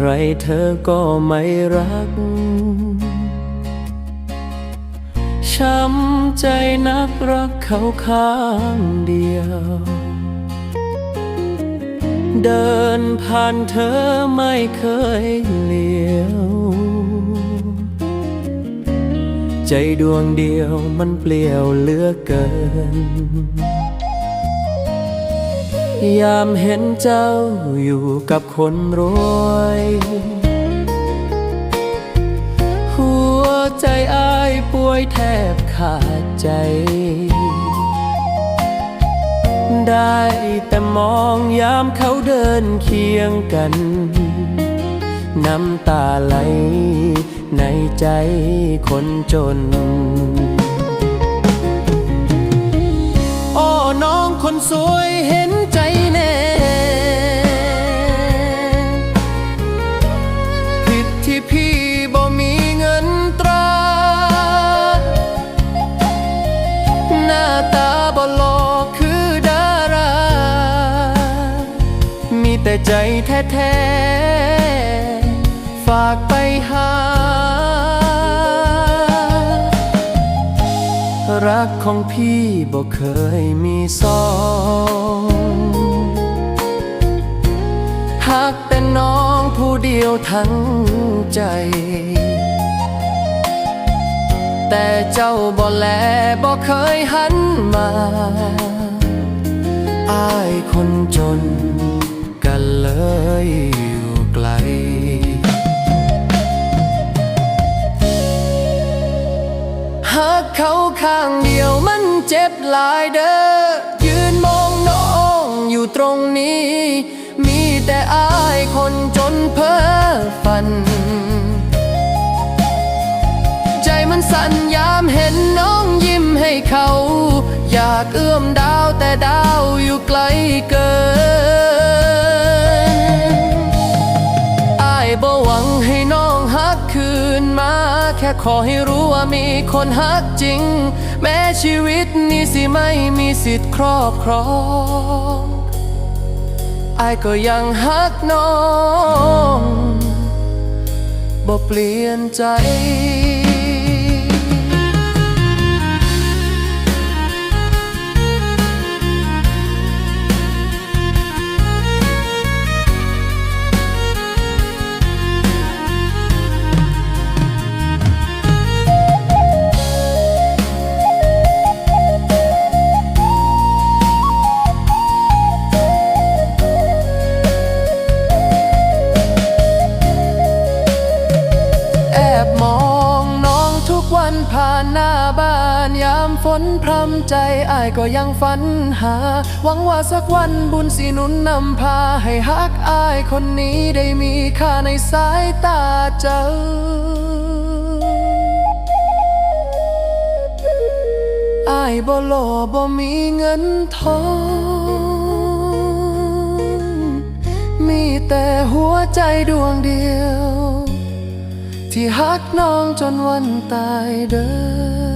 ไรเธอก็ไม่รัก ช้ำใจนักรักเขาข้างเดียว เดินผ่านเธอไม่เคยเลี้ยว ใจดวงเดียวมันเปลี่ยวเหลือเกิน ยามเห็นเจ้าอยู่กับคนรวย หัวใจอ้ายป่วยแทบขาดใจ ได้แต่มองยามเขาเดินเคียงกัน น้ำตาไหลในใจคนจนอ้อน้องคนสวยเใจแท้ๆ ฝากไปหา รักของพี่บ่เคยมีสองหักแต่น้องผู้เดียวทั้งใจ แต่เจ้าบ่แลบ่เคยหันมาอายคนจน ข้างเดียวมันเจ็บหลายเด้อยืนมองน้องอยู่ตรงนี้ มีแต่อายคนจนเพ้อฝัน ใจมันสั่นยามเห็นน้องยิ้มให้เขา อยากเอื้อมดาวแต่ดาวอยู่ไกลเกิน ค่ขอให้รู้ว่ามีคนฮักจริง แม้ชีวิตนี้สิไม่มีสิทธิ์ครอบครองอายก็ยังฮักน้องบ่เปลี่ยนใจานยามฝนพรำใจอายก็ยังฝันหา หวังว่าสักวันบุญสิหนุนนำพา ให้ฮักอายคนนี้ได้มีค่าในสายตาเจ้าอายบ่หล่อบ่มีเงินทอง มีแต่หัวใจดวงเดียว ที่ฮักน้องจนวันตายเด้อ